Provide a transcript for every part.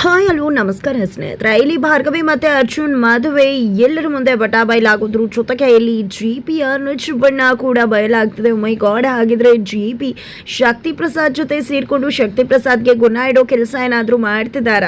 Hi, hello, ನಮಸ್ಕಾರ ಸ್ನೇಹಿತರೆ. ಇಲ್ಲಿ ಭಾರ್ಗವಿ ಮತ್ತೆ ಅರ್ಜುನ್ ಮದುವೆ. ಎಲ್ಲರ ಮುಂದೆ ಬಟಾ ಬಯಲಾಗಿದ್ರು. ಜೊತೆಗೆ ಇಲ್ಲಿ ಜಿ ಪಿ ಅನುಜ್ ಬಣ್ಣ ಕೂಡ ಬಯಲಾಗ್ತದೆ. ಮೈ ಗಾಡ್ ಆಗಿದ್ರೆ ಜಿ ಪಿ ಶಕ್ತಿ ಪ್ರಸಾದ್ ಜೊತೆ ಸೇರಿಕೊಂಡು ಶಕ್ತಿ ಪ್ರಸಾದ್ಗೆ ಗುಣ ಇಡೋ ಕೆಲಸ ಏನಾದರೂ ಮಾಡ್ತಿದಾರ?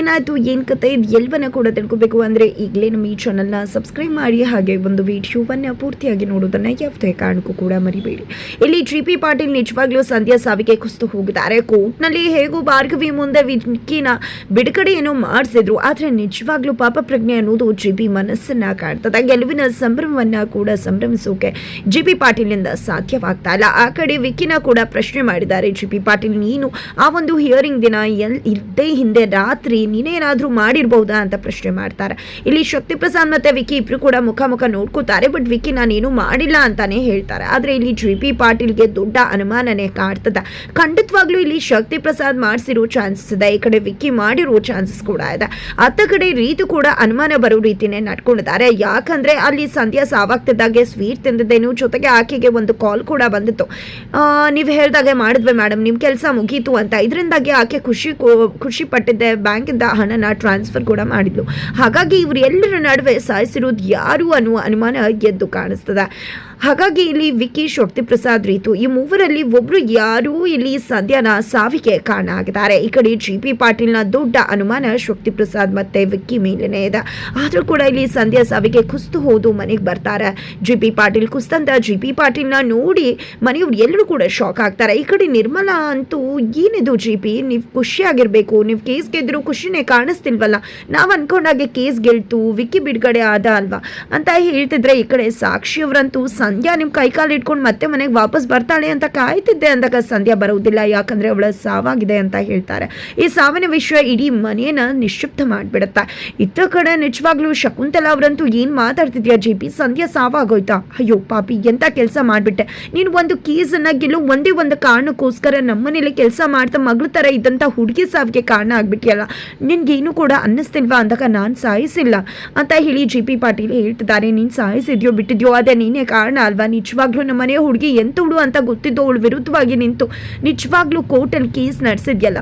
ಏನಾಯ್ತು? ಏನು ಕತೆ? ಇದು ಎಲ್ವನ್ನ ಕೂಡ ತಿಳ್ಕೊಬೇಕು ಅಂದ್ರೆ ಈಗಲೇ ನಮ್ಮ ಈ ಚಾನಲ್ನ ಸಬ್ಸ್ಕ್ರೈಬ್ ಮಾಡಿ. ಹಾಗೆ ಒಂದು ವಿಡಿಯೋವನ್ನು ಪೂರ್ತಿಯಾಗಿ ನೋಡೋದನ್ನ ಯಾವುದೇ ಕಾರಣಕ್ಕೂ ಕೂಡ ಮರಿಬೇಡಿ. ಇಲ್ಲಿ ಜಿ ಪಿ ಪಾಟೀಲ್ ನಿಜವಾಗ್ಲೂ ಸಂಧ್ಯಾ ಸಾವಿಗೆ ಕುಸಿದು ಹೋಗಿದ್ದಾರೆ. ಕೋರ್ಟ್ನಲ್ಲಿ ಹೇಗೂ ಭಾರ್ಗವಿ ಮುಂದೆ ವಿಕ್ಕಿನ ಬಿಡುಗಡೆಯನ್ನು ಮಾಡಿಸಿದ್ರು. ಆದರೆ ನಿಜವಾಗ್ಲೂ ಪಾಪ ಪ್ರಜ್ಞೆ ಅನ್ನೋದು ಜಿ ಬಿ ಮನಸ್ಸನ್ನ ಕಾಡ್ತದೆ. ಗೆಲುವಿನ ಸಂಭ್ರಮವನ್ನ ಕೂಡ ಸಂಭ್ರಮಿಸೋಕೆ ಜಿ ಪಿ ಪಾಟೀಲಿಂದ ಸಾಧ್ಯವಾಗ್ತಾ ಇಲ್ಲ. ಆ ಕಡೆ ವಿಕಿನ ಕೂಡ ಪ್ರಶ್ನೆ ಮಾಡಿದ್ದಾರೆ ಜಿ ಪಿ ಪಾಟೀಲ್, ನೀನು ಆ ಒಂದು ಹಿಯರಿಂಗ್ ದಿನ ಎಲ್ ಇದ್ದೇ ಹಿಂದೆ ರಾತ್ರಿ ನೀನೇನಾದರೂ ಮಾಡಿರ್ಬಹುದಾ ಅಂತ ಪ್ರಶ್ನೆ ಮಾಡ್ತಾರೆ. ಇಲ್ಲಿ ಶಕ್ತಿ ಪ್ರಸಾದ್ ಮತ್ತೆ ವಿಕಿ ಇಬ್ಬರು ಕೂಡ ಮುಖ ಮುಖ ನೋಡ್ಕೋತಾರೆ, ಬಟ್ ವಿಕಿ ನಾನೇನು ಮಾಡಿಲ್ಲ ಅಂತಾನೆ ಹೇಳ್ತಾರೆ. ಆದರೆ ಇಲ್ಲಿ ಜಿ ಪಿ ಪಾಟೀಲ್ಗೆ ದೊಡ್ಡ ಅನುಮಾನನೇ ಕಾಡ್ತದೆ. ಖಂಡಿತವಾಗ್ಲೂ ಇಲ್ಲಿ ಶಕ್ತಿ ಪ್ರಸಾದ್ ಮಾಡಿಸಿರೋ ಚಾನ್ಸಸ್ ಇದೆ. ಈ ಕಡೆ ವಿಕ್ಕಿ ಮಾಡಿರೋ ಚಾನ್ಸಸ್ ಕೂಡ ಇದೆ. ಅತ್ತ ಕಡೆ ರೀತು ಕೂಡ ಅನುಮಾನ ಬರೋ ರೀತಿನೇ ನಡ್ಕೊಂಡಿದ್ದಾರೆ. ಯಾಕಂದ್ರೆ ಅಲ್ಲಿ ಸಂಧ್ಯಾ ಸಾವಾಗ್ತಿದ್ದಾಗೆ, ಸ್ವೀಟ್ ತಿಂದಿದ್ದೇನು, ಜೊತೆಗೆ ಆಕೆಗೆ ಒಂದು ಕಾಲ್ ಕೂಡ ಬಂದಿತ್ತು. ನೀವು ಹೇಳ್ದಾಗೆ ಮಾಡಿದ್ವಿ ಮೇಡಮ್ ನಿಮ್ಮ ಕೆಲಸ ಮುಗೀತು ಅಂತ. ಇದರಿಂದಾಗಿ ಆಕೆ ಖುಷಿ ಖುಷಿ ಪಟ್ಟಿದ್ದೆ. ಬ್ಯಾಂಕಿಂದ ಹಣನ ಟ್ರಾನ್ಸ್ಫರ್ ಕೂಡ ಮಾಡಿದ್ಲು. ಹಾಗಾಗಿ ಇವ್ರು ಎಲ್ಲರ ನಡುವೆ ಸಾಯಿಸಿರೋದು ಯಾರು ಅನ್ನುವ ಅನುಮಾನ ಎದ್ದು ಕಾಣಿಸ್ತದೆ. ಹಾಗಾಗಿ ಇಲ್ಲಿ ವಿಕಿ ಶಕ್ತಿ ಪ್ರಸಾದ್ ರೀತು ಈ ಮೂವರಲ್ಲಿ ಒಬ್ರು ಯಾರು ಇಲ್ಲಿ ಸದ್ಯನ ಸಾವಿಗೆ ಕಾರಣ ಆಗಿದ್ದಾರೆ ಈ ಕಡೆ ಜಿ ಪಿ ಪಾಟೀಲ್ನ ದೊಡ್ಡ ಅನುಮಾನ ಶಕ್ತಿ ಪ್ರಸಾದ್ ಮತ್ತೆ ವಿಕ್ಕಿ ಮೇಲೇನೆ ಇದೆ. ಆದರೂ ಕೂಡ ಇಲ್ಲಿ ಸಂಧ್ಯಾ ಸಾವಿಗೆ ಕುಸ್ತು ಹೋದು ಮನೆಗೆ ಬರ್ತಾರೆ. ಜಿ ಪಿ ಪಾಟೀಲ್ ಕುಸ್ತಂತ ಜಿ ಪಿ ಪಾಟೀಲ್ನ ನೋಡಿ ಮನೆಯವ್ರು ಎಲ್ಲರೂ ಕೂಡ ಶಾಕ್ ಆಗ್ತಾರೆ. ಈ ಕಡೆ ನಿರ್ಮಲಾ ಅಂತೂ ಏನಿದು ಜಿ ಪಿ ನೀವು ಖುಷಿಯಾಗಿರ್ಬೇಕು. ನೀವು ಕೇಸ್ ಗೆದ್ರು ಖುಷಿನೇ ಕಾಣಿಸ್ತಿಲ್ವಲ್ಲ. ನಾವು ಅನ್ಕೊಂಡಾಗೆ ಕೇಸ್ ಗೆಲ್ತು ವಿಕ್ಕಿ ಬಿಡುಗಡೆ ಆದ ಅಲ್ವಾ? ಅಂತ ಹೇಳ್ತಿದ್ರೆ ಈ ಕಡೆ ಸಾಕ್ಷಿಯವರಂತೂ ಸಂಧ್ಯಾ ಕೈ ಕಾಲು ಇಟ್ಕೊಂಡು ಮತ್ತೆ ಮನೆಗೆ ವಾಪಸ್ ಬರ್ತಾಳೆ ಅಂತ ಕಾಯ್ತಿದ್ದೆ ಅಂದಾಗ ಸಂಧ್ಯಾ ಬರುವುದಿಲ್ಲ, ಯಾಕಂದ್ರೆ ಅವಳ ಸಾವಾಗಿದೆ ಅಂತ ಹೇಳ್ತಾರೆ. ಈ ಸಾವಿನ ವಿಷಯ ಇಡೀ ಮನೆಯನ್ನ ನಿಶ್ಶಬ್ದ ಮಾಡಿಬಿಡುತ್ತೆ. ಇತ್ತ ಕಡೆ ನಿಜವಾಗ್ಲೂ ಶಕುಂತಲಾ ಅವರಂತೂ ಏನು ಮಾತಾಡ್ತಿದ್ಯಾ ಜಿ ಪಿ ಸಂಧ್ಯಾ ಸಾವಾಗೋಯ್ತಾ? ಅಯ್ಯೋ ಪಾಪಿ ಎಂಥ ಕೆಲಸ ಮಾಡಿಬಿಟ್ಟೆ? ನೀನು ಒಂದು ಕೀಸನ್ನು ಗೆಲ್ಲು ಒಂದೇ ಒಂದು ಕಾರಣಕ್ಕೋಸ್ಕರ ನಮ್ಮನೇಲಿ ಕೆಲಸ ಮಾಡ್ತಾ ಮಗಳ ತರ ಇದ್ದಂತ ಹುಡುಗಿ ಸಾವಿಗೆ ಕಾರಣ ಆಗ್ಬಿಟ್ಟಿಯಲ್ಲ ನಿನ್ಗೇನು ಕೂಡ ಅನ್ನಿಸ್ತಿಲ್ವಾ ಅಂದಾಗ ನಾನು ಸಾಯಿಸಿಲ್ಲ ಅಂತ ಹೇಳಿ ಜಿ ಪಿ ಪಾಟೀಲ್ ಹೇಳ್ತಿದ್ದಾರೆ. ನೀನು ಸಾಯಿಸಿದ್ಯೋ ಬಿಟ್ಟಿದ್ಯೋ, ಅದೇ ನೀನೇ ಕಾರಣ ಅಲ್ವಾ? ನಿಜವಾಗ್ಲೂ ನಮ್ಮ ಮನೆ ಹುಡುಗಿ ಹುಡು ಅಂತ ಗೊತ್ತಿದ್ದು ಅವಳು ವಿರುದ್ಧವಾಗಿ ನಿಂತು ನಿಜವಾಗ್ಲೂ ಕೋರ್ಟಲ್ಲಿ ಕೇಸ್ ನಡೆಸಿದ್ಯಲ್ಲ?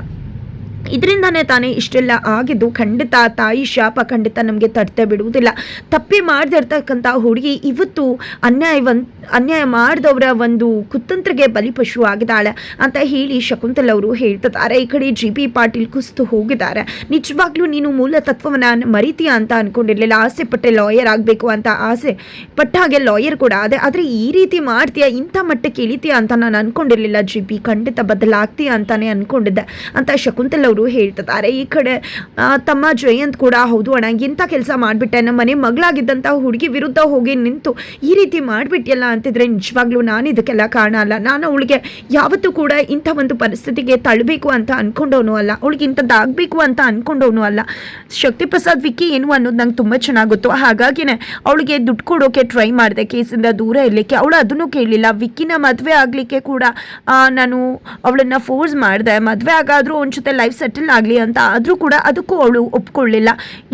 ಇದರಿಂದಾನೇ ತಾನೇ ಇಷ್ಟೆಲ್ಲ ಆಗಿದ್ದು ಖಂಡಿತ ತಾಯಿ ಶಾಪ ಖಂಡಿತ ನಮಗೆ ತಡ್ತೆ ಬಿಡುವುದಿಲ್ಲ. ತಪ್ಪಿ ಮಾಡದಿರ್ತಕ್ಕಂಥ ಹುಡುಗಿ ಇವತ್ತು ಅನ್ಯಾಯವನ್ ಅನ್ಯಾಯ ಮಾಡಿದವರ ಒಂದು ಕುತಂತ್ರಿಗೆ ಬಲಿಪಶು ಆಗಿದ್ದಾಳೆ ಅಂತ ಹೇಳಿ ಶಕುಂತಲ್ ಅವರು ಹೇಳ್ತಿದ್ದಾರೆ. ಈ ಕಡೆ ಜಿ ಬಿ ಪಾಟೀಲ್ ಕುಸ್ತು ಹೋಗಿದ್ದಾರೆ. ನಿಜವಾಗ್ಲೂ ನೀನು ಮೂಲ ತತ್ವವನ್ನ ಮರಿತೀಯ ಅಂತ ಅನ್ಕೊಂಡಿರ್ಲಿಲ್ಲ. ಆಸೆ ಪಟ್ಟೆ ಲಾಯರ್ ಆಗಬೇಕು ಅಂತ ಆಸೆ ಪಟ್ಟ ಹಾಗೆ ಲಾಯರ್ ಕೂಡ ಅದೇ ಆದರೆ ಈ ರೀತಿ ಮಾಡ್ತೀಯ, ಇಂಥ ಮಟ್ಟಕ್ಕೆ ಇಳಿತೀಯ ಅಂತ ನಾನು ಅನ್ಕೊಂಡಿರ್ಲಿಲ್ಲ. ಜಿ ಬಿ ಖಂಡಿತ ಬದಲಾಗ್ತೀಯ ಅಂತಾನೆ ಅನ್ಕೊಂಡಿದ್ದೆ ಅಂತ ಶಕುಂತಲ್ ಹೇಳ್ತಿದ್ದಾರೆ. ಈ ಕಡೆ ತಮ್ಮ ಜಯಂತ್ ಕೂಡ ಹೌದು ಅಣ್ಣ, ಇಂಥ ಕೆಲಸ ಮಾಡಿಬಿಟ್ಟೆ. ನಮ್ಮ ಮನೆ ಮಗಳಾಗಿದ್ದಂಥ ಹುಡುಗಿ ವಿರುದ್ಧ ಹೋಗಿ ನಿಂತು ಈ ರೀತಿ ಮಾಡಿಬಿಟ್ಟಿಯಲ್ಲ ಅಂತಿದ್ರೆ ನಿಜವಾಗ್ಲೂ ನಾನು ಇದಕ್ಕೆಲ್ಲ ಕಾರಣ ಅಲ್ಲ. ನಾನು ಅವಳಿಗೆ ಯಾವತ್ತೂ ಕೂಡ ಇಂಥ ಒಂದು ಪರಿಸ್ಥಿತಿಗೆ ತಳ್ಳಬೇಕು ಅಂತ ಅಂದ್ಕೊಂಡವನು ಅಲ್ಲ. ಅವಳಿಗೆ ಇಂಥದ್ದಾಗಬೇಕು ಅಂತ ಅಂದ್ಕೊಂಡವನು ಅಲ್ಲ. ಶಕ್ತಿ ಪ್ರಸಾದ್ ವಿಕ್ಕಿ ಏನು ಅನ್ನೋದು ನಂಗೆ ತುಂಬ ಚೆನ್ನಾಗಿ ಗೊತ್ತು ಹಾಗಾಗಿನೇ ಅವಳಿಗೆ ದುಡ್ಡು ಕೊಡೋಕೆ ಟ್ರೈ ಮಾಡಿದೆ. ಕೇಸಿಂದ ದೂರ ಇರಲಿಕ್ಕೆ. ಅವಳು ಅದನ್ನು ಕೇಳಲಿಲ್ಲ ವಿಕ್ಕಿನ ಮದುವೆ ಆಗಲಿಕ್ಕೆ ಕೂಡ ನಾನು ಅವಳನ್ನು ಫೋರ್ಸ್ ಮಾಡಿದೆ. ಮದುವೆ ಆಗಾದರೂ ಅವನ ಜೊತೆ ಲೈಫ್ ಸೆಟಲ್ ಆಗಲಿ ಅಂತ ಆದರೂ ಕೂಡ ಅದಕ್ಕೂ ಅವಳು ಒಪ್ಕೊಳ್ಳಿಲ್ಲ.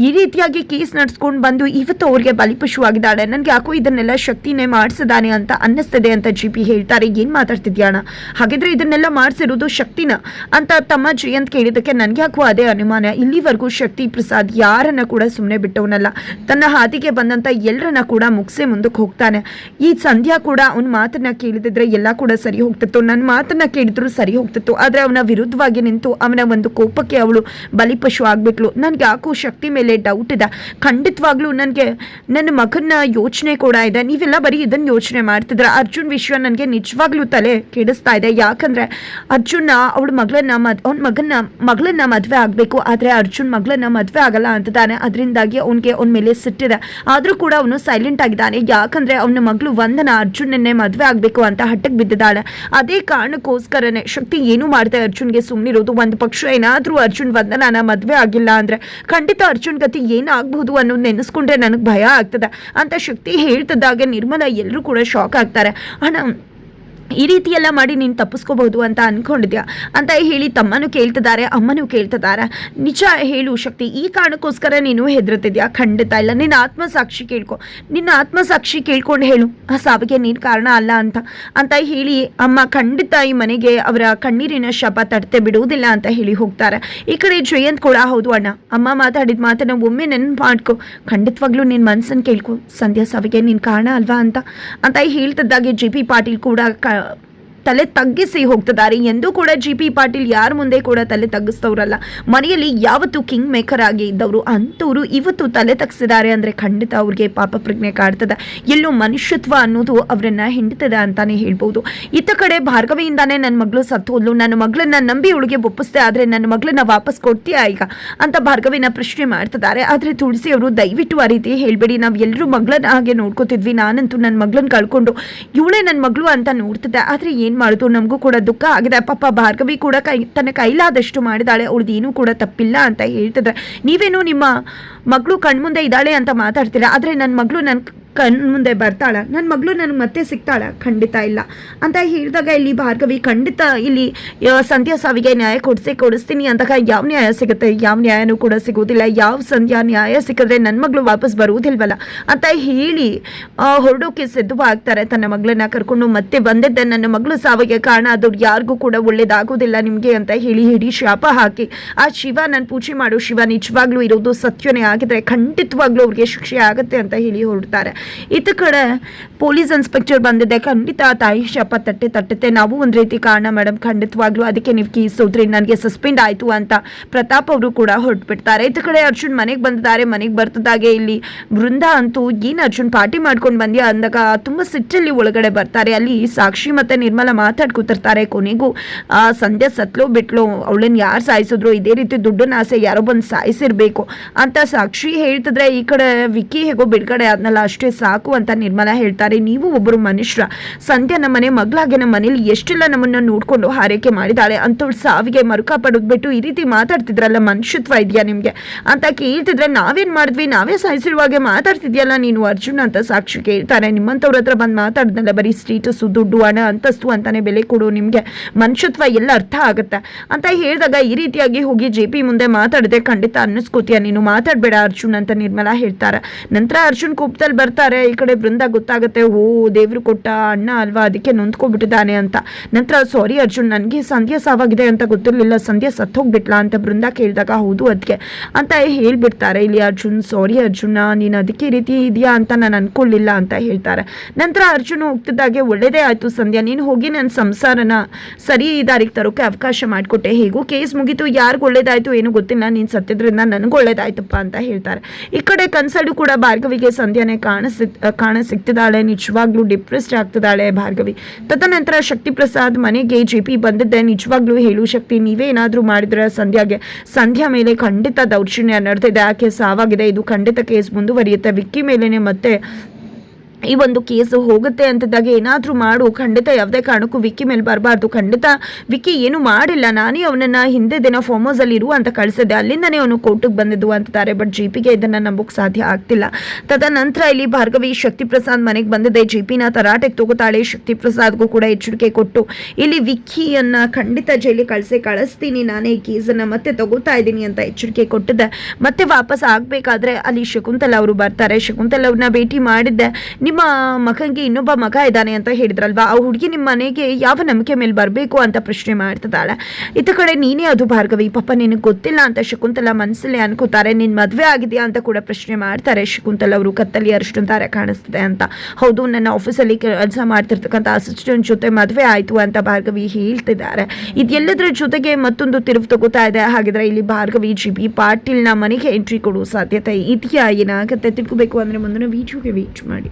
ಈ ರೀತಿಯಾಗಿ ಕೇಸ್ ನಡೆಸ್ಕೊಂಡು ಬಂದು ಇವತ್ತು ಅವ್ರಿಗೆ ಬಲಿಪಶುವಾಗಿದ್ದಾಳೆ ನನಗೆ ಯಾಕೋ ಇದನ್ನೆಲ್ಲ ಶಕ್ತಿನೇ ಮಾಡಿಸಿದಾನೆ ಅಂತ ಅನ್ನಿಸ್ತದೆ ಅಂತ ಜಿ ಪಿ ಹೇಳ್ತಾರೆ. ಏನು ಮಾತಾಡ್ತಿದ್ಯಾಣ ಹಾಗಿದ್ರೆ ಇದನ್ನೆಲ್ಲ ಮಾಡಿಸಿರೋದು ಶಕ್ತಿನ ಅಂತ ತಮ್ಮ ಜಯಂತ್ ಕೇಳಿದ್ದಕ್ಕೆ ನನಗೆ ಯಾಕೋ ಅದೇ ಅನುಮಾನ. ಇಲ್ಲಿವರೆಗೂ ಶಕ್ತಿ ಪ್ರಸಾದ್ ಯಾರನ್ನ ಕೂಡ ಸುಮ್ಮನೆ ಬಿಟ್ಟವನಲ್ಲ. ತನ್ನ ಹಾದಿಗೆ ಬಂದಂಥ ಎಲ್ಲರನ್ನ ಕೂಡ ಮುಗಿಸೇ ಮುಂದಕ್ಕೆ ಹೋಗ್ತಾನೆ. ಈ ಸಂಧ್ಯಾ ಕೂಡ ಅವನ ಮಾತನ್ನ ಕೇಳಿದಿದ್ರೆ ಎಲ್ಲ ಕೂಡ ಸರಿ ಹೋಗ್ತಿತ್ತು. ನನ್ನ ಮಾತನ್ನ ಕೇಳಿದ್ರು ಸರಿ ಹೋಗ್ತಿತ್ತು. ಆದರೆ ಅವನ ವಿರುದ್ಧವಾಗಿ ನಿಂತು ಅವನ ಒಂದು ಕೋಪಕ್ಕೆ ಅವಳು ಬಲಿಪಶು ಆಗ್ಬಿಟ್ಲು. ನನಗೆ ಯಾಕೋ ಶಕ್ತಿ ಮೇಲೆ ಡೌಟ್ ಇದೆ. ಖಂಡಿತವಾಗ್ಲೂ ನನಗೆ ನನ್ನ ಮಗನ ಯೋಚನೆ ಕೂಡ ಇದೆ. ನೀವೆಲ್ಲ ಬರೀ ಇದನ್ನು ಯೋಚನೆ ಮಾಡ್ತಿದ್ರೆ ಅರ್ಜುನ್ ವಿಷಯ ನನಗೆ ನಿಜವಾಗ್ಲೂ ತಲೆ ಕೆಡಿಸ್ತಾ ಇದೆ. ಯಾಕಂದ್ರೆ ಅರ್ಜುನ ಅವಳು ಮಗಳನ್ನ ಮದ್, ಅವ್ನ ಮಗನ ಮಗಳನ್ನ ಮದುವೆ ಆಗಬೇಕು. ಆದರೆ ಅರ್ಜುನ್ ಮಗಳನ್ನ ಮದುವೆ ಆಗಲ್ಲ ಅಂತಿದ್ದಾನೆ. ಅದರಿಂದಾಗಿ ಅವನಿಗೆ ಅವನ ಮೇಲೆ ಸಿಟ್ಟಿದೆ. ಆದರೂ ಕೂಡ ಅವನು ಸೈಲೆಂಟ್ ಆಗಿದ್ದಾನೆ. ಯಾಕಂದರೆ ಅವನ ಮಗಳು ವಂದನ ಅರ್ಜುನನ್ನೇ ಮದುವೆ ಆಗಬೇಕು ಅಂತ ಹಟ್ಟಕ್ಕೆ ಬಿದ್ದಿದ್ದಾಳೆ. ಅದೇ ಕಾರಣಕ್ಕೋಸ್ಕರನೇ ಶಕ್ತಿ ಏನು ಮಾಡಿದೆ ಅರ್ಜುನ್ಗೆ ಸುಮ್ಮನಿರೋದು ಒಂದು ಪಕ್ಷ ಏನಾದರೂ ಅರ್ಜುನ್ ವಂದನಾನ ಮದುವೆ ಆಗಿಲ್ಲ ಅಂದ್ರೆ ಖಂಡಿತ ಅರ್ಜುನ್ ಗತಿ ಏನಾಗಬಹುದು ಅನ್ನೋದು ನೆನೆಸ್ಕೊಂಡ್ರೆ ನನಗೆ ಭಯ ಆಗ್ತದೆ ಅಂತ ಶಕ್ತಿ ಹೇಳ್ತಿದ್ದಾಗೆ ನಿರ್ಮಲ. ಎಲ್ಲರೂ ಕೂಡ ಶಾಕ್ ಆಗ್ತಾರೆ. ಅಣ್ಣ ಈ ರೀತಿ ಮಾಡಿ ನೀನು ತಪ್ಪಿಸ್ಕೋಬಹುದು ಅಂತ ಅನ್ಕೊಂಡಿದ್ಯಾ? ಅಂತ ಹೇಳಿ ತಮ್ಮನೂ ಕೇಳ್ತಿದ್ದಾರೆ, ಅಮ್ಮನೂ ಕೇಳ್ತಿದ್ದಾರೆ. ನಿಜ ಹೇಳು ಶಕ್ತಿ, ಈ ಕಾರಣಕ್ಕೋಸ್ಕರ ನೀನು ಹೆದರ್ತಿದ್ಯಾ ಖಂಡಿತ ಇಲ್ಲ. ನಿನ್ನ ಆತ್ಮಸಾಕ್ಷಿ ಕೇಳ್ಕೊ, ನಿನ್ನ ಆತ್ಮಸಾಕ್ಷಿ ಕೇಳ್ಕೊಂಡು ಹೇಳು. ಆ ಸಾವಿಗೆ ನೀನು ಕಾರಣ ಅಲ್ಲ ಅಂತ ಅಂತ ಹೇಳಿ ಅಮ್ಮ ಖಂಡಿತ ಈ ಮನೆಗೆ ಅವರ ಕಣ್ಣೀರಿನ ಶಪ ತಡತೆ ಬಿಡುವುದಿಲ್ಲ ಅಂತ ಹೇಳಿ ಹೋಗ್ತಾರೆ. ಈ ಕಡೆ ಜಯಂತ್ ಕೂಡ ಹೌದು ಅಣ್ಣ. ಅಮ್ಮ ಮಾತಾಡಿದ ಮಾತನ್ನ ಒಮ್ಮೆ ನೆನ್ಪು ಮಾಡ್ಕೊ. ಖಂಡಿತವಾಗ್ಲೂ ನಿನ್ನ ಮನಸ್ಸನ್ನು ಕೇಳ್ಕೊ. ಸಂಧ್ಯಾ ಸಾವಿಗೆ ನೀನು ಕಾರಣ ಅಲ್ವಾ ಅಂತ ಅಂತ ಹೇಳ್ತಿದ್ದಾಗೆ ಜೆ ಪಿ ಪಾಟೀಲ್ ಕೂಡ ಕ up. ತಲೆ ತಗ್ಗಿಸಿ ಹೋಗ್ತಿದ್ದಾರೆ ಎಂದು ಕೂಡ ಜಿ ಪಿ ಪಾಟೀಲ್ ಯಾರ ಮುಂದೆ ಕೂಡ ತಲೆ ತಗ್ಗಿಸ್ತವ್ರಲ್ಲ. ಮನೆಯಲ್ಲಿ ಯಾವತ್ತು ಕಿಂಗ್ ಮೇಕರ್ ಆಗಿ ಇದ್ದವರು ಅಂತವರು ಇವತ್ತು ತಲೆ ತಗ್ಸಿದ್ದಾರೆ ಅಂದರೆ ಖಂಡಿತ ಅವ್ರಿಗೆ ಪಾಪ ಪ್ರಜ್ಞೆ ಕಾಡ್ತದೆ. ಎಲ್ಲೋ ಮನುಷ್ಯತ್ವ ಅನ್ನೋದು ಅವರನ್ನ ಹಿಂಡ್ತದೆ ಅಂತಾನೆ ಹೇಳ್ಬೋದು. ಇತ್ತ ಕಡೆ ಭಾರ್ಗವಿಯಿಂದಾನೇ ನನ್ನ ಮಗಳು ಸತ್ತು ಹೋದ್ಲು ನನ್ನ ಮಗಳನ್ನ ನಂಬಿ ಅವಳಿಗೆ ಒಪ್ಪಿಸ್ದೆ ಆದರೆ ನನ್ನ ಮಗಳನ್ನ ವಾಪಸ್ ಕೊಡ್ತೀಯಾ ಈಗ? ಅಂತ ಭಾರ್ಗವಿನ ಪ್ರಶ್ನೆ ಮಾಡ್ತಿದ್ದಾರೆ. ಆದರೆ ತುಳಸಿ ಅವರು ದಯವಿಟ್ಟು ಆ ರೀತಿ ಹೇಳ್ಬೇಡಿ. ನಾವು ಎಲ್ಲರೂ ಮಗಳನ್ನ ಹಾಗೆ ನೋಡ್ಕೋತಿದ್ವಿ. ನಾನಂತೂ ನನ್ನ ಮಗಳನ್ನ ಕಳ್ಕೊಂಡು ಇವಳೆ ನನ್ನ ಮಗಳು ಅಂತ ನೋಡ್ತಿದ್ದೆ. ಆದರೆ ಏನು ಮಾಡೋದು? ನಮಗೂ ಕೂಡ ದುಃಖ ಆಗಿದೆ. ಪಾಪ ಭಾರ್ಗವಿ ಕೂಡ ಕೈ, ತನ್ನ ಕೈಲಾದಷ್ಟು ಮಾಡಿದಾಳೆ. ಅವಳದ್ದು ಏನೂ ಕೂಡ ತಪ್ಪಿಲ್ಲ ಅಂತ ಹೇಳ್ತಿದ್ರೆ. ನೀವೇನು ನಿಮ್ಮ ಮಗಳು ಕಣ್ಮುಂದೆ ಇದ್ದಾಳೆ ಅಂತ ಮಾತಾಡ್ತೀರಾ? ಆದರೆ ನನ್ನ ಮಗಳು ನನ್ನ ಕಣ್ ಮುಂದೆ ಬರ್ತಾಳ. ನನ್ನ ಮಗಳು ನನಗೆ ಮತ್ತೆ ಸಿಗ್ತಾಳ ಖಂಡಿತ ಇಲ್ಲ. ಅಂತ ಹೇಳಿದಾಗ ಇಲ್ಲಿ ಭಾರ್ಗವಿ ಖಂಡಿತ ಇಲ್ಲಿ ಸಂಧ್ಯಾ ಸಾವಿಗೆ ನ್ಯಾಯ ಕೊಡಿಸಿ ಕೊಡಿಸ್ತೀನಿ ಅಂದಾಗ ಯಾವ ನ್ಯಾಯ ಸಿಗುತ್ತೆ? ಯಾವ ನ್ಯಾಯನೂ ಕೂಡ ಸಿಗೋದಿಲ್ಲ ಯಾವ ಸಂಧ್ಯಾ ನ್ಯಾಯ ಸಿಕ್ಕಿದ್ರೆ ನನ್ನ ಮಗಳು ವಾಪಸ್ ಬರುವುದಿಲ್ವಲ್ಲ? ಅಂತ ಹೇಳಿ ಹೊರಡೋಕೆ ಸಿದ್ಧವಾಗ್ತಾರೆ. ತನ್ನ ಮಗಳನ್ನ ಕರ್ಕೊಂಡು ಮತ್ತೆ ಬಂದಿದ್ದ. ನನ್ನ ಮಗಳು ಸಾವಿಗೆ ಕಾರಣ ಅದು ಯಾರಿಗೂ ಕೂಡ ಒಳ್ಳೇದಾಗೋದಿಲ್ಲ ನಿಮಗೆ ಅಂತ ಹೇಳಿ ಹಿಡಿ ಶಾಪ ಹಾಕಿ. ಆ ಶಿವ ನಾನು ಪೂಜೆ ಮಾಡು. ಶಿವ ನಿಜವಾಗ್ಲೂ ಇರೋದು ಸತ್ಯನೇ. ಆಗಿದ್ರೆ ಖಂಡಿತವಾಗ್ಲೂ ಅವ್ರಿಗೆ ಶಿಕ್ಷೆ ಆಗುತ್ತೆ ಅಂತ ಹೇಳಿ ಹೊರಡ್ತಾರೆ. ಇತ್ತ ಕಡೆ ಪೊಲೀಸ್ ಇನ್ಸ್ಪೆಕ್ಟರ್ ಬಂದಿದೆ. ಖಂಡಿತ ತಾಯಿ ಶಾಪ ತಟ್ಟೆ ತಟ್ಟುತ್ತೆ ನಾವು ಒಂದು ರೀತಿ ಕಾರಣ ಮೇಡಮ್ ಖಂಡಿತವಾಗ್ಲೂ ಅದಕ್ಕೆ ನೀವು ಕೀಸ್ ಹೋದ್ರಿ ನನಗೆ ಸಸ್ಪೆಂಡ್ ಆಯಿತು ಅಂತ ಪ್ರತಾಪ್ ಅವರು ಕೂಡ ಹೊರಟ್ಬಿಡ್ತಾರೆ. ಇತ್ತ ಕಡೆ ಅರ್ಜುನ್ ಮನೆಗೆ ಬಂದಿದ್ದಾರೆ, ಮನೆಗೆ ಬರ್ತದಾಗೆ ಇಲ್ಲಿ ಬೃಂದ ಅಂತೂ ಏನು ಅರ್ಜುನ್ ಪಾರ್ಟಿ ಮಾಡ್ಕೊಂಡು ಬಂದ್ಯಾ ಅಂದಾಗ ತುಂಬ ಸಿಟ್ಟಲ್ಲಿ ಒಳಗಡೆ ಬರ್ತಾರೆ. ಅಲ್ಲಿ ಸಾಕ್ಷಿ ಮತ್ತು ನಿರ್ಮಲ ಮಾತಾಡ್ಕೊತಿರ್ತಾರೆ ಕೊನೆಗೂ. ಆ ಸಂಧ್ಯಾ ಸತ್ಲೋ ಬಿಟ್ಲೋ ಅವಳನ್ನ ಯಾರು ಸಾಯಿಸಿದ್ರು? ಇದೇ ರೀತಿ ದುಡ್ಡನ್ನು ಆಸೆ ಯಾರೋ ಬಂದು ಸಾಯಿಸಿರ್ಬೇಕು ಅಂತ ಸಾಕ್ಷಿ ಹೇಳ್ತಿದ್ರೆ ಈ ಕಡೆ ವಿಕ್ಕಿ ಹೇಗೋ ಬಿಡುಗಡೆ ಆದ್ನಲ್ಲ, ಅಷ್ಟೇ ಸಾಕು ಅಂತ ನಿರ್ಮಲ ಹೇಳ್ತಾರೆ. ನೀವು ಒಬ್ಬರು ಮನುಷ್ಯ, ಸಂಧ್ಯಾ ನಮ್ಮ ಮನೆ ಮಗಳಾಗೆ ನಮ್ಮ ಮನೇಲಿ ಎಷ್ಟೆಲ್ಲ ನಮ್ಮನ್ನ ನೋಡ್ಕೊಂಡು ಹಾರೈಕೆ ಮಾಡಿದಾಳೆ ಅಂತವಳು ಸಾವಿಗೆ ಮರುಕ ಪಡೆದ್ಬಿಟ್ಟು ಈ ರೀತಿ ಮಾತಾಡ್ತಿದ್ರಲ್ಲ, ಮನುಷ್ಯತ್ವ ಇದೆಯಾ ನಿಮಗೆ? ಅಂತ ಕೇಳ್ತಿದ್ರೆ ನಾವೇನ್ ಮಾಡಿದ್ವಿ? ನಾವೇ ಸಾಯಿಸಿರುವಾಗೆ ಮಾತಾಡ್ತಿದ್ಯಲ್ಲ ನೀನು ಅರ್ಜುನ್ ಅಂತ ಸಾಕ್ಷಿ ಕೇಳ್ತಾರೆ. ನಿಮ್ಮಂಥವ್ರ ಹತ್ರ ಬಂದು ಮಾತಾಡ್ದಲ್ಲ ಬರೀ ಸ್ಟೇಟಸ್ಸು, ದುಡ್ಡು, ಹಣ, ಅಂತಸ್ತು ಅಂತಾನೆ ಬೆಲೆ ಕೊಡು ನಿಮಗೆ ಮನುಷ್ಯತ್ವ ಎಲ್ಲ ಅರ್ಥ ಆಗುತ್ತೆ. ಅಂತ ಹೇಳಿದಾಗ ಈ ರೀತಿಯಾಗಿ ಹೋಗಿ ಜೆ ಮುಂದೆ ಮಾತಾಡದೆ ಖಂಡಿತ ಅನ್ನಿಸ್ಕೋತೀಯ ನೀನು? ಮಾತಾಡಬೇಡ ಅರ್ಜುನ್ ಅಂತ ನಿರ್ಮಲಾ ಹೇಳ್ತಾರೆ. ನಂತರ ಅರ್ಜುನ್ ಕೋಪದಲ್ಲಿ ಬರ್ತಾರೆ ಈ ಕಡೆ ಬೃಂದ ಗೊತ್ತಾಗುತ್ತೆ ಓ ದೇವ್ರು ಕೊಟ್ಟ ಅಣ್ಣ ಅಲ್ವಾ, ಅದಕ್ಕೆ ನೊಂದ್ಕೊಬಿಟ್ಟಿದ್ದಾನೆ ಅಂತ. ನಂತರ, ಸಾರಿ ಅರ್ಜುನ್, ನನಗೆ ಸಂಧ್ಯಾ ಸಾವಾಗಿದೆ ಅಂತ ಗೊತ್ತಿರಲಿಲ್ಲ, ಸಂಧ್ಯಾ ಸತ್ತೋಗ್ಬಿಟ್ಲಾ ಅಂತ ಬೃಂದ ಕೇಳಿದಾಗ, ಹೌದು ಅದಕ್ಕೆ ಅಂತ ಹೇಳ್ಬಿಡ್ತಾರೆ. ಇಲ್ಲಿ ಅರ್ಜುನ್, ಸಾರಿ ಅರ್ಜುನ, ನೀನು ಅದಕ್ಕೆ ರೀತಿ ಇದೆಯಾ ಅಂತ ನಾನು ಅನ್ಕೊಳ್ಳಿಲ್ಲ ಅಂತ ಹೇಳ್ತಾರೆ. ನಂತರ ಅರ್ಜುನ್ ಹೋಗ್ತಿದ್ದಾಗೆ, ಒಳ್ಳೇದೇ ಆಯಿತು ಸಂಧ್ಯಾ, ನೀನು ಹೋಗಿ ನನ್ನ ಸಂಸಾರನ ಸರಿ ದಾರಿಗೆ ತರೋಕೆ ಅವಕಾಶ ಮಾಡಿಕೊಟ್ಟೆ. ಹೇಗೂ ಕೇಸ್ ಮುಗೀತು, ಯಾರಿಗೂ ಒಳ್ಳೇದಾಯ್ತು ಏನು ಗೊತ್ತಿಲ್ಲ, ನೀನು ಸತ್ತಿದ್ರಿಂದ ನನಗೂ ಒಳ್ಳೇದಾಯ್ತಪ್ಪ ಅಂತ ಹೇಳ್ತಾರೆ. ಈ ಕಡೆ ಕನ್ಸಲ್ಲೂ ಕೂಡ ಭಾರ್ಗವಿಗೆ ಸಂಧ್ಯಾನೇ ಕಾಣಿಸಿ ಕಾಣ ಸಿಗ್ತಿದ್ದಾಳೆ ನಿಜವಾಗ್ಲೂ ಡಿಪ್ರೆಸ್ಡ್ ಆಗ್ತಿದ್ದಾಳೆ ಭಾರ್ಗವಿ. ತದನಂತರ ಶಕ್ತಿ ಪ್ರಸಾದ್ ಮನೆಗೆ ಜೆ ಪಿ ಬಂದಿದ್ದೆ, ನಿಜವಾಗ್ಲೂ ಹೇಳು ಶಕ್ತಿ ನೀವೇ ಏನಾದರೂ ಮಾಡಿದ್ರೆ ಸಂಧ್ಯಾಗೆ ಸಂಧ್ಯಾ ಮೇಲೆ ಖಂಡಿತ ದೌರ್ಜನ್ಯ ನಡೆದಿದೆ, ಆಕೆ ಸಾವಾಗಿದೆ. ಇದು ಖಂಡಿತ ಕೇಸ್ ಮುಂದುವರಿಯುತ್ತೆ. ವಿಕ್ಕಿ ಮೇಲೇನೆ ಮತ್ತೆ ಈ ಒಂದು ಕೇಸ್ ಹೋಗುತ್ತೆ ಅಂತಿದ್ದಾಗ ಏನಾದರೂ ಮಾಡು. ಖಂಡಿತ ಯಾವುದೇ ಕಾರಣಕ್ಕೂ ವಿಕ್ಕಿ ಮೇಲೆ ಬರಬಾರ್ದು. ಖಂಡಿತ ವಿಕ್ಕಿ ಏನು ಮಾಡಿಲ್ಲ. ನಾನೇ ಅವನನ್ನ ಹಿಂದೆ ದಿನ ಫಾರ್ಮ್ ಹೌಸಲ್ಲಿ ಇರು ಅಂತ ಕಳಿಸಿದ್ದೆ. ಅಲ್ಲಿಂದನೇ ಅವನು ಕೋರ್ಟಿಗೆ ಬಂದಿದ್ದು ಅಂತಾರೆ ಬಟ್ ಜಿಪಿಗೆ ಇದನ್ನು ನಂಬೋಕೆ ಸಾಧ್ಯ ಆಗ್ತಿಲ್ಲ. ತದನಂತರ ಇಲ್ಲಿ ಭಾರ್ಗವಿ ಶಕ್ತಿ ಪ್ರಸಾದ್ ಮನೆಗೆ ಬಂದಿದೆ ಜಿ ಪಿನ ತರಾಟೆಗೆ ತಗೋತಾಳೆ ಶಕ್ತಿ ಪ್ರಸಾದ್ಗೂ ಕೂಡ ಎಚ್ಚರಿಕೆ ಕೊಟ್ಟು ಇಲ್ಲಿ ವಿಕ್ಕಿಯನ್ನು ಖಂಡಿತ ಜೈಲಿಗೆ ಕಳಿಸಿ, ಕಳಿಸ್ತೀನಿ. ನಾನೇ ಈ ಕೇಸನ್ನು ಮತ್ತೆ ತಗೋತಾ ಇದ್ದೀನಿ ಅಂತ ಎಚ್ಚರಿಕೆ ಕೊಟ್ಟಿದ್ದೆ. ಮತ್ತೆ ವಾಪಸ್ ಆಗಬೇಕಾದ್ರೆ ಅಲ್ಲಿ ಶಕುಂತಲ ಅವರು ಬರ್ತಾರೆ. ಶಕುಂತಲ ಅವ್ರನ್ನ ಭೇಟಿ ಮಾಡಿದ್ದೆ. ನಿಮ್ಮ ಮಗನಿಗೆ ಇನ್ನೊಬ್ಬ ಮಗ ಇದ್ದಾನೆ ಅಂತ ಹೇಳಿದ್ರಲ್ವಾ? ಆ ಹುಡುಗಿ ನಿಮ್ಮ ಮನೆಗೆ ಯಾವ ನಂಬಿಕೆ ಮೇಲೆ ಬರಬೇಕು ಅಂತ ಪ್ರಶ್ನೆ ಮಾಡ್ತಿದ್ದಾಳೆ. ಇತ್ತ ಕಡೆ ನೀನೇ ಅದು ಭಾರ್ಗವಿ. ಪಾಪ ನಿನಗೆ ಗೊತ್ತಿಲ್ಲ ಅಂತ ಶಕುಂತಲ ಮನಸ್ಸಲ್ಲಿ ಅನ್ಕೋತಾರೆ. ನಿನ್ನ ಮದುವೆ ಆಗಿದೆಯಾ ಅಂತ ಕೂಡ ಪ್ರಶ್ನೆ ಮಾಡ್ತಾರೆ. ಶಕುಂತಲ ಅವರು ಕತ್ತಲಿ ಅರಿಷ್ಟು ತಾರೆ ಕಾಣಿಸ್ತಿದೆ ಅಂತ. ಹೌದು, ನನ್ನ ಆಫೀಸಲ್ಲಿ ಕೆಲಸ ಮಾಡ್ತಿರ್ತಕ್ಕಂಥ ಅಸಿಸ್ಟೆಂಟ್ ಜೊತೆ ಮದುವೆ ಆಯಿತು ಅಂತ ಭಾರ್ಗವಿ ಹೇಳ್ತಿದ್ದಾರೆ. ಇದೆಲ್ಲದರ ಜೊತೆಗೆ ಮತ್ತೊಂದು ತಿರುವು ತಗೋತಾ ಇದೆ. ಹಾಗಿದ್ರೆ ಇಲ್ಲಿ ಭಾರ್ಗವಿ ಜಿ ಬಿ ಪಾಟೀಲ್ನ ಮನೆಗೆ ಎಂಟ್ರಿ ಕೊಡುವ ಸಾಧ್ಯತೆ ಇದೆಯಾ? ಏನಾಗುತ್ತೆ ತಿಳ್ಕೋಬೇಕು ಅಂದರೆ ಮುಂದಿನ ವಿಡಿಯೋಗೆ ವೇಟ್ ಮಾಡಿ.